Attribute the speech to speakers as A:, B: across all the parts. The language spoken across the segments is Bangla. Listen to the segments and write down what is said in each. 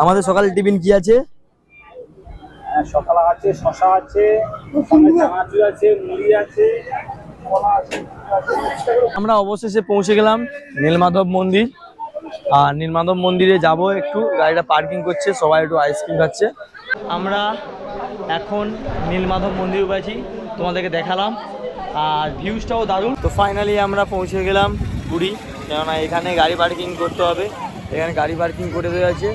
A: আমাদের সকালে টিফিন কি আছে?
B: হ্যাঁ, সকালে আছে শশা আছে চানাচুর আছে মুড়ি আছে
A: আমরা অবশেষে পৌঁছে গেলাম নীলমাধব মন্দির। আর নীলমাধব মন্দিরে যাব একটু গাড়িটা পার্কিং করছে সবাই একটু আইসক্রিম খাচ্ছে। আমরা এখন নীলমাধব মন্দির পেয়েছি তোমাদেরকে দেখালাম। আর ভিউজটাও দারুণ। তো ফাইনালি আমরা পৌঁছে গেলাম পুরী কেননা এখানে গাড়ি পার্কিং করতে হবে। এখানে গাড়ি পার্কিং করে দেওয়া আছে।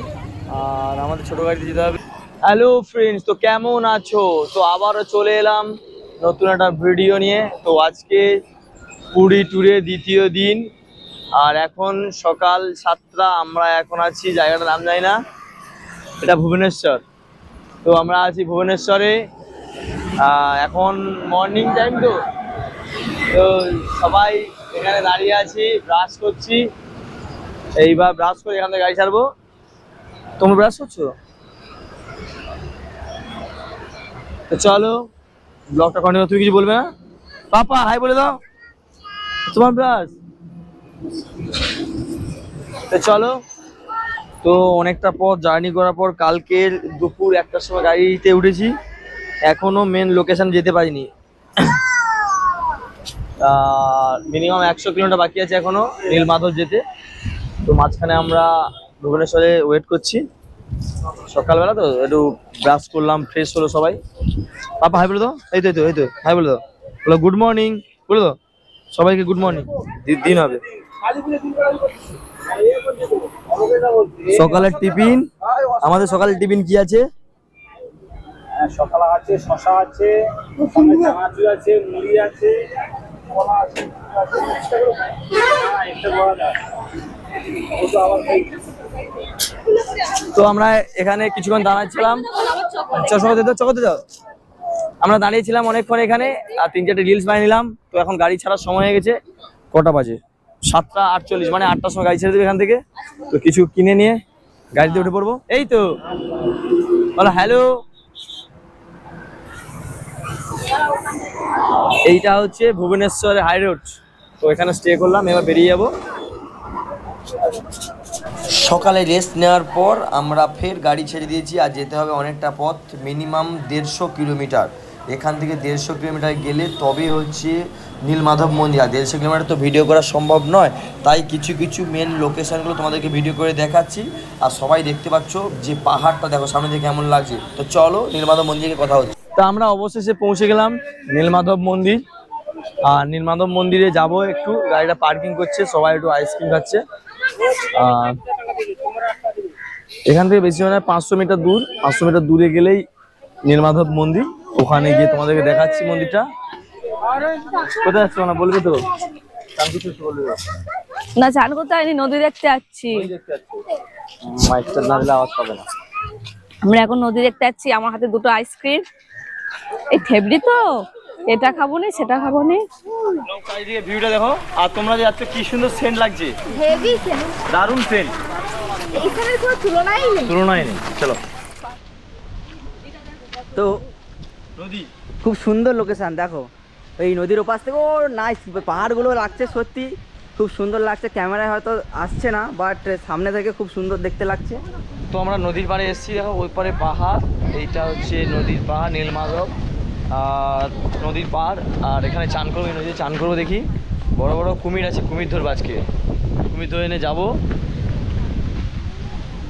A: আর আমাদের ছোটো গাড়িতে যেতে হবে। হ্যালো ফ্রেন্ডস তো কেমন আছো? তো আবারও চলে এলাম নতুন একটা ভিডিও নিয়ে। তো আজকে পুরী ট্যুরে দ্বিতীয় দিন। আর এখন সকাল সাতটা, আমরা এখন আছি জায়গাটার নাম জানি না। এটা ভুবনেশ্বর। তো আমরা আছি ভুবনেশ্বরে। এখন মর্নিং টাইম তো। তো সবাই এখানে দাঁড়িয়ে আছি ব্রাশ করছি। এইবার ব্রাশ করে এখান থেকে গাড়ি ছাড়বো। তোমরা ব্রাশ করছ? তো চলো ব্লগটা কন্টিনিউ তুমি কিছু বলবে না? পাপা হাই বলে দাও। তোমার ব্রাশ? তো চলো, তো অনেকটা পথ জার্নি করার পর কালকে দুপুর একটার সময় গাড়িতে উঠেছি। এখনও মেন লোকেশন যেতে পারিনি। মিনিমাম একশো কিলোমিটার বাকি আছে এখনও, নীলমাধব যেতে। তো মাঝখানে আমরা ভুবনেশ্বরে ওয়েট করছি। সকালবেলা তো একটু ব্রাশ করলাম ফ্রেশ হলো সবাই। পাপা হাই বলে দাও। এই তো এই তো এই তো হাই বলে দাও। বলো গুড মর্নিং বলে দাও। সবাইকে গুড মর্নিং দিন হবে। সকালের টিফিন আমাদের সকালের টিফিন কি আছে?
B: হ্যাঁ, সকালে আছে শশা আছে চানাচুর আছে মুড়ি আছে কলা আছে তো
A: আমরা এখানে কিছুক্ষণ দাঁড়াচ্ছিলাম। চশমাতে দাও চকতে দাও আমরা দাঁড়িয়েছিলাম অনেকক্ষণ এখানে, আর তিন চারটে রিলস বানিয়ে নিলাম। তো এখন গাড়ি ছাড়ার সময় হয়ে গেছে, কটা বাজে? সাতটা আটচল্লিশ মানে আটটার সময় গাড়ি ছেড়ে দেবে এখান থেকে। তো কিছু কিনে নিয়ে গাড়িতে উঠে পড়ব। এই তো, বলো হ্যালো এইটা হচ্ছে ভুবনেশ্বরের হাই রোড তো এখানে স্টে করলাম, এবার বেরিয়ে যাব। সকালে রেস্ট নেওয়ার পর আমরা ফের গাড়ি ছেড়ে দিয়েছি আর যেতে হবে অনেকটা পথ মিনিমাম দেড়শো কিলোমিটার। এখান থেকে দেড়শো কিলোমিটার গেলে তবে হচ্ছে নীলমাধব মন্দির। আর দেড়শো কিলোমিটার তো ভিডিও করা সম্ভব নয়, তাই কিছু কিছু মেন লোকেশনগুলো তোমাদেরকে ভিডিও করে দেখাচ্ছি। আর সবাই দেখতে পাচ্ছ যে পাহাড়টা দেখো, সামনে থেকে কেমন লাগছে। তো চলো নীলমাধব মন্দিরে কথা হচ্ছে। তো আমরা অবশেষে পৌঁছে গেলাম নীলমাধব মন্দির। আর নীলমাধব মন্দিরে যাব একটু, গাড়িটা পার্কিং করছে, সবাই একটু আইসক্রিম খাচ্ছে। এখান থেকে বেশি মানে পাঁচশো মিটার দূর। পাঁচশো মিটার দূরে গেলেই নীলমাধব মন্দির। ওখানে গিয়ে তোমাদেরকে দেখাচ্ছি মন্দিরটা। কোথায় যাচ্ছ না বলবে তো?
C: না চান করতে হয়নি নদী দেখতে যাচ্ছি।
A: মাইকটা না দিলে আওয়াজ পাবে না।
C: আমরা এখন নদী দেখতে যাচ্ছি আমার হাতে দুটো আইসক্রিম এই ঠেবড়ি তো। এটা খাব নি সেটা খাব নি।
A: চারিদিকে ভিউটা দেখো। আর তোমরা যে যাচ্ছ কি সুন্দর সেন্ট লাগছে?
D: হেভি
A: দারুণ সেন্ট
D: এখানে কোনো তুলনাই নেই।
A: তুলনায় নেই। চলো।
E: তো
A: নদী।
E: খুব সুন্দর লোকেশন দেখো। এই নদীর ওপাশ থেকে ও নাইস পাহাড়গুলো লাগছে সত্যি। খুব সুন্দর লাগছে ক্যামেরায় হয়তো আসছে না বাট সামনে থেকে খুব সুন্দর দেখতে লাগছে।
A: তো আমরা নদীর পাড়ে এসেছি দেখো ওই পারে পাহাড়। এইটা হচ্ছে নদীর পাহাড় নীলমাধব। আর নদীর পাহাড় আর এখানে চান করব, এই নদীতে চান করব দেখি। বড় বড় কুমির আছে, কুমির ধরবো আজকে। কুমির ধরে এনে যাব।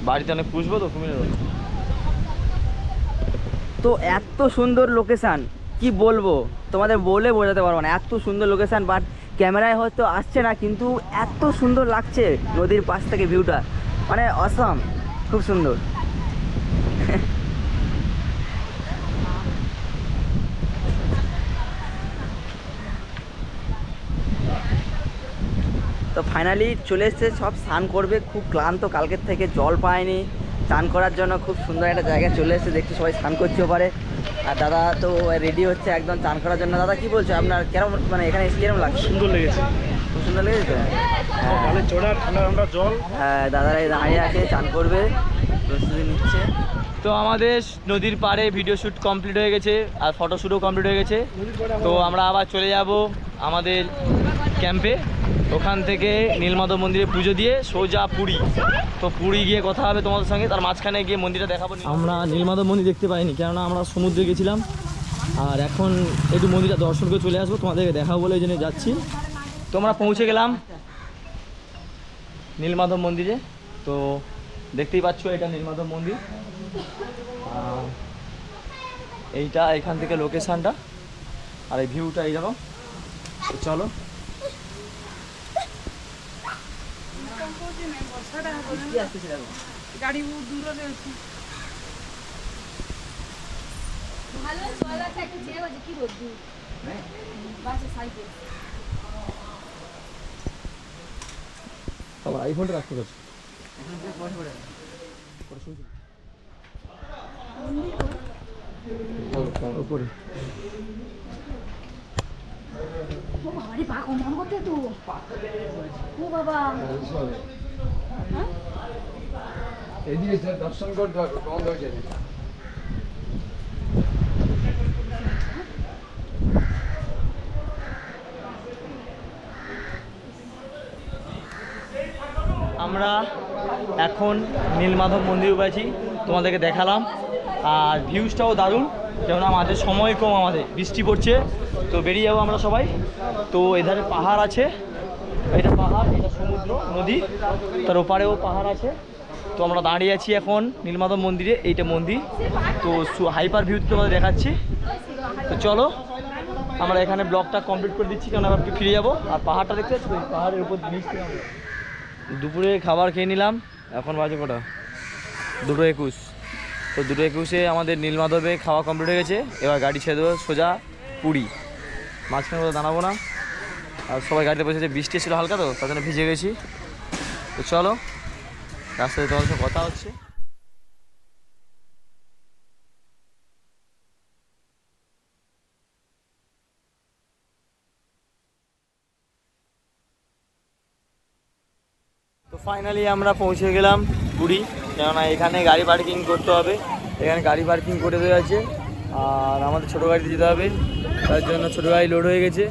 A: বাড়িতে অনেক পুষবো তো, কুমির
E: তো এত সুন্দর লোকেশান কি বলব? তোমাদের বলে বোঝাতে পারব না, এত সুন্দর লোকেশান বাট ক্যামেরায় হয়তো আসছে না, কিন্তু এত সুন্দর লাগছে নদীর পাশ থেকে ভিউটা মানে অসম খুব সুন্দর। তো ফাইনালি চলে এসছে সব স্নান করবে খুব ক্লান্ত কালকের থেকে জল পায়নি। স্নান করার জন্য খুব সুন্দর একটা জায়গায় চলে এসেছে দেখছি সবাই স্নান করতেও পারে আর দাদা তো রেডি হচ্ছে একদম স্নান করার জন্য। দাদা কি বলছো? আপনার কেরম মানে এখানে এসে কিরম লাগছে?
B: সুন্দর লেগেছে।
E: খুব সুন্দর লেগেছে? হ্যাঁ।
B: ভালো চড়া ঠান্ডা ঠান্ডা জল।
E: হ্যাঁ দাদারা এই দাঁড়িয়ে আছে চান করবে প্রস্তুতি নিচ্ছে।
A: তো আমাদের নদীর পাড়ে ভিডিও শ্যুট কমপ্লিট হয়ে গেছে আর ফটো শ্যুটও কমপ্লিট হয়ে গেছে। তো আমরা আবার চলে যাব আমাদের ক্যাম্পে ওখান থেকে নীলমাধব মন্দিরে পুজো দিয়ে সোজা পুরী। তো পুরী গিয়ে কথা হবে তোমাদের সঙ্গে তার মাঝখানে গিয়ে মন্দিরটা দেখাবো আমরা নীলমাধব মন্দির দেখতে পাইনি কেননা আমরা সমুদ্রে গেছিলাম। আর এখন একটু মন্দিরটা দর্শন করে চলে আসব তোমাদেরকে দেখাবো বলে জন্য যাচ্ছি। তোমরা পৌঁছে গেলাম নীলমাধব মন্দিরে। তো দেখতেই পাচ্ছ এটা নীলমাধব মন্দির। এইটা এখান থেকে লোকেশানটা আর এই ভিউটা এইরকম তো চলো।
D: ভালো জল আছে একটা চেয়ে আছে কি রোদ্দুর বাসে সাইকেল
A: আমার আইফোনটা রাখতে পারছি উপরে
D: ও বাবা রে পা কম করতে তো? ও বাবা।
F: এদিকে স্যার দর্শন করতে হবে বন্ধ হয়ে যাবে।
A: আমরা এখন নীলমাধব মন্দির উঠেছি তোমাদেরকে দেখালাম। আর ভিউজটাও দারুণ। কেননা আমাদের সময় কম আমাদের, বৃষ্টি পড়ছে, তো বেরিয়ে যাব আমরা সবাই। তো এধারে পাহাড় আছে, এটা পাহাড়, এটা সমুদ্র, নদী, তার ওপারেও পাহাড় আছে। তো আমরা দাঁড়িয়ে আছি এখন নীলমাধব মন্দিরে, এইটা মন্দির। তো হাইপার ভিউ তোমাদের দেখাচ্ছি। তো চলো, আমরা এখানে ব্লগটা কমপ্লিট করে দিচ্ছি কারণ আবার ফিরে যাব। আর পাহাড়টা দেখতে পাচ্ছি? পাহাড়ের উপর দুপুরে খাবার খেয়ে নিলাম, এখন বাজে কটা? দুটো একুশ। তো দুটো একুশে আমাদের নীলমাধবে খাওয়া কমপ্লিট হয়ে গেছে। এবার গাড়ি ছেড়ে দেবো সোজা পুরী। মাঝখানে কোথাও দাঁড়াবো না। আর সবাই গাড়িতে বসেছে বৃষ্টি ছিল হালকা তো, তার জন্য ভিজে গেছি। তো চলো, রাস্তায় তোমাদের সাথে কথা হচ্ছে। তো ফাইনালি আমরা পৌঁছে গেলাম পুরী। কেননা এখানে গাড়ি পার্কিং করতে হবে। এখানে গাড়ি পার্কিং করে দেওয়া আছে। আর আমাদের ছোটো গাড়িতে যেতে হবে। তার জন্য ছোটো গাড়ি লোড হয়ে গেছে।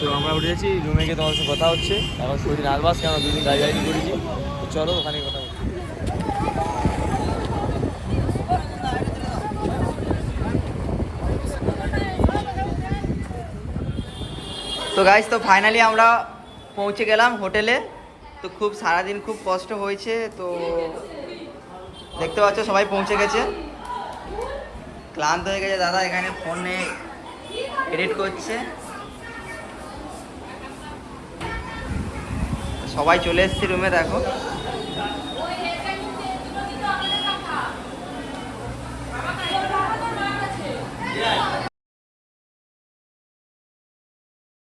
A: তো আমরা উঠে গেছি রুমে গিয়ে তোমার সাথে কথা হচ্ছে। এখন শরীর নার্ভাস কেন দুদিন গাড়ি গাড়ি করেছি। তো চলো ওখানে কথা হচ্ছে
E: তো গাইজ তো ফাইনালি আমরা পৌঁছে গেলাম হোটেলে। তো খুব সারাদিন খুব কষ্ট হয়েছে। তো দেখতে পাচ্ছ, সবাই পৌঁছে গেছে। ক্লান্ত হয়ে গেছে দাদা, এখানে ফোনে এডিট করছে। সবাই চলে এসছে রুমে দেখো।